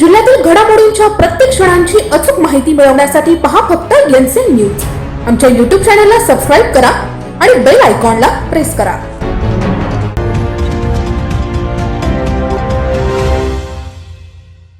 जिल्ह्यातील घडामोडींच्या प्रत्येक क्षणांची अचूक माहिती मिळवण्यासाठी पहा फक्त एनसीएन न्यूज आमच्या युट्यूब चॅनलला सबस्क्राईब करा आणि बेल आयकॉनला प्रेस करा.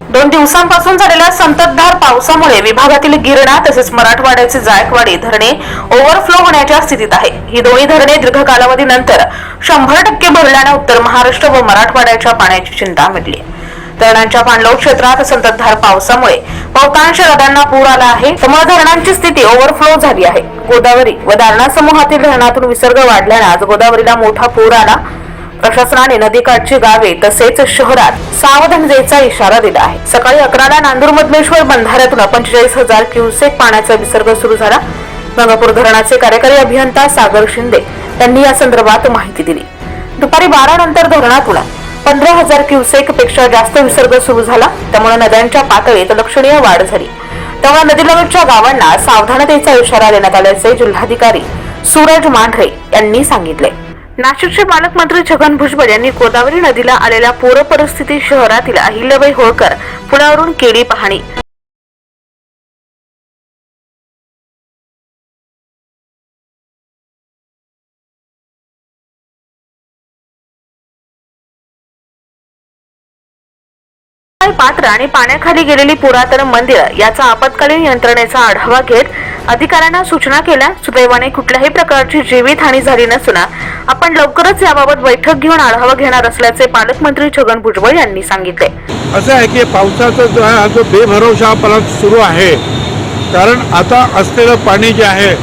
दोन दिवसांपासून झालेल्या संततधार पावसामुळे विभागातील गिरणा तसेच मराठवाड्याचे जायकवाडी धरणे ओव्हरफ्लो होण्याच्या स्थितीत आहे. ही दोन्ही धरणे दीर्घ कालावधीनंतर शंभर टक्के भरल्याने उत्तर महाराष्ट्र व मराठवाड्याच्या पाण्याची चिंता मिटली. आहे. धरणांच्या पाणलोट क्षेत्रात संततधार पावसामुळे बहुतांश नद्यांना पूर आला आहे. त्यामुळे धरणांची स्थिती ओव्हरफ्लो झाली आहे. गोदावरी व दारणा समूहातील धरणातून विसर्ग वाढल्याने आज गोदावरीला मोठा पूर आला. प्रशासनाने नदीकाठची गावे तसेच शहरात सावधानतेचा इशारा दिला आहे. सकाळी अकराला नांदूर मधमेश्वर बंधाऱ्यातून पंचेचाळीस हजार क्युसेक पाण्याचा विसर्ग सुरू झाला. गंगापूर धरणाचे कार्यकारी अभियंता सागर शिंदे यांनी या संदर्भात माहिती दिली. दुपारी बारा नंतर धरणातून पंधरा हजार क्युसेकपेक्षा जास्त विसर्ग सुरू झाला. त्यामुळे नद्यांच्या पातळीत लक्षणीय वाढ झाली. त्यामुळे नदीलगतच्या गावांना सावधानतेचा इशारा देण्यात आल्याचे जिल्हाधिकारी सूरज मांढरे यांनी सांगितले. नाशिकचे पालकमंत्री छगन भुजबळ यांनी गोदावरी नदीला आलेल्या पूर परिस्थिती शहरातील अहिल्याबाई होळकर पुण्यावरून केली पाहणी. पात्र आणि पाण्याखाली गेलेली पुरातन मंदिर याचा आपत्कालीन यंत्रणेचा आढावा घेत अधिकाऱ्यांना सूचना केल्या सुदैवाने कुठल्याही प्रकारची जीवितहानी झाली नसून आपण लवकरच याबाबत बैठक घेऊन आढावा घेणार असल्याचे पालकमंत्री छगन भुजबळ यांनी सांगितले. असं आहे की पावसाचा जो आहे हा जो बेभरवशापणा सुरू आहे कारण आता असलेलं पाणी जे आहे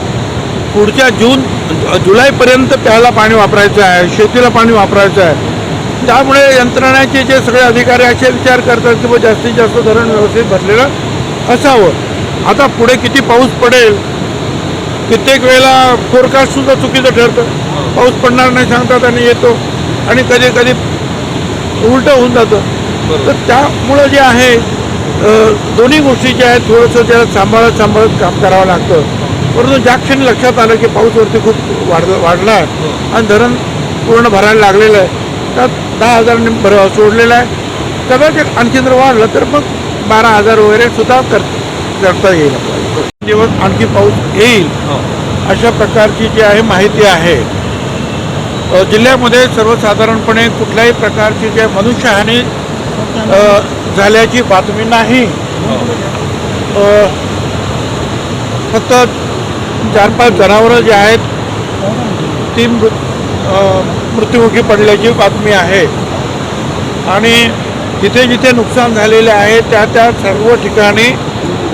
पुढच्या जून जुलैपर्यंत प्यायला पाणी वापरायचं आहे शेतीला पाणी वापरायचं आहे. त्यामुळे यंत्रणाचे जे सगळे अधिकारी असे विचार करतात की जास्तीत जास्त धरण व्यवस्थित भरलेलं असावं. आता पुढे किती पाऊस पडेल कित्येक वेळेला फोरकास्ट सुद्धा चुकीचं ठरतं. पाऊस पडणार नाही सांगतात आणि येतो. आणि कधी कधी उलटं होऊन जातं. तर त्यामुळं जे आहे दोन्ही गोष्टी ज्या आहेत थोडंसं त्याला सांभाळत सांभाळत काम करावं लागतं. परंतु ज्या क्षणी लक्षात आलं की पाऊस वरती खूप वाढ वाढला आहे आणि धरण पूर्ण भरायला लागलेलं आहे त्यात दहा हजारांनी भर सोडलेलं आहे. कदाचित आणखी जर वाढलं तर मग बारा हजार वगैरे सुद्धा कर करता येईल आपल्याला. दिवस आणखी पाऊस येईल अशा प्रकारची जी आहे माहिती आहे. जिल्ह्यामध्ये सर्वसाधारणपणे कुठल्याही प्रकारची जे मनुष्यहानी झाल्याची बातमी नाही. अ, फक्त चार पाच जनावरं जे आहेत ती मृत्युमुखी पडल्याची बातमी आहे. आणि जिथे जिथे नुकसान झालेले आहे त्या त्या सर्व ठिकाणी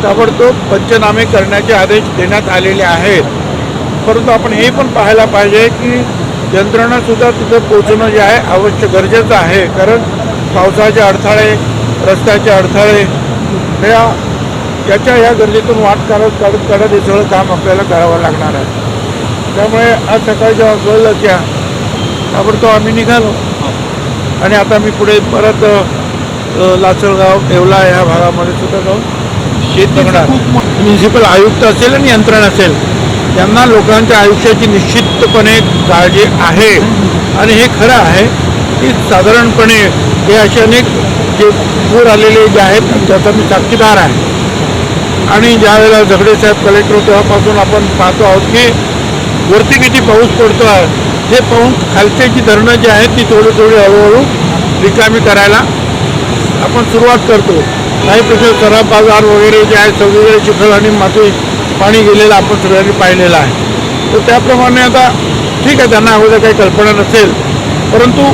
ताबडतोब पंचनामे करण्याचे आदेश देण्यात आलेले आहेत. परंतु आपण हे पण पाहायला पाहिजे की यंत्रणासुद्धा तिथं पोचणं जे आहे आवश्यक गरजेचं आहे. कारण पावसाचे अडथळे रस्त्याचे अडथळे या याच्या या गरजेतून वाट काढत काढत काढत हे सगळं काम आपल्याला करावं लागणार आहे. त्यामुळे आज सकाळी जेव्हा कळलं की ताबडतोब आम्ही निघालो. आणि आता मी पुढे परत अ, लासलगाव येवला या भागामध्ये सुद्धा जाऊन शेत बघणार म्युन्सिपल आयुक्त असेल आणि यंत्रणा असेल त्यांना लोकांच्या आयुष्याची निश्चितपणे काळजी आहे. आणि हे खरं आहे की साधारणपणे हे असे अनेक जे पूर आलेले जे आहेत त्याचा मी साक्षीदार आहे. आणि ज्या वेळेला झगडे साहेब कलेक्टर तेव्हापासून आपण पाहतो आहोत की वरती किती पाऊस पडतो आहे हे पाहून खालचे जी धरणं जी आहेत ती थोडी थोडी हळूहळू रिकामी करायला आपण सुरुवात करतो. काही प्रश्न खराब बाजार वगैरे जे आहे सगळीकडे चिखल आणि माती पाणी गेलेलं आपण सगळ्यांनी पाहिलेलं आहे. तर त्याप्रमाणे आता ठीक आहे त्यांना अगोदर काही कल्पना नसेल परंतु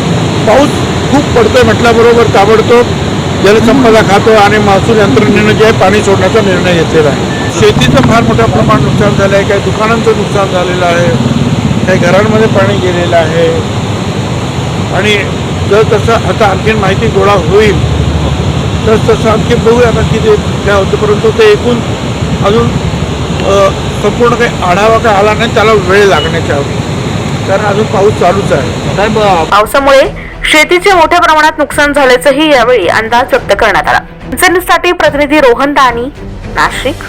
पाऊस खूप पडतोय म्हटल्याबरोबर ताबडतोब जलसंपदा खातो आणि महसूल यंत्रणेनं जे आहे पाणी सोडण्याचा निर्णय घेतलेला आहे. शेतीचं फार मोठ्या प्रमाणात नुकसान झालं आहे काही दुकानांचं नुकसान झालेलं आहे. काही घरांमध्ये पाणी गेलेलं आहे. आणि जर तसं आता आणखीन माहिती गोळा होईल तर तसं आणखी बघूया आता किती काय होतं. परंतु ते एकूण अजून संपूर्ण काही आढावा काय आला नाही त्याला वेळ लागण्याच्या कारण अजून पाऊस चालूच आहे. पावसामुळे शेतीचे मोठ्या प्रमाणात नुकसान झाल्याचंही यावेळी अंदाज व्यक्त करण्यात आला. जनसाठी प्रतिनिधी रोहन दानी नाशिक.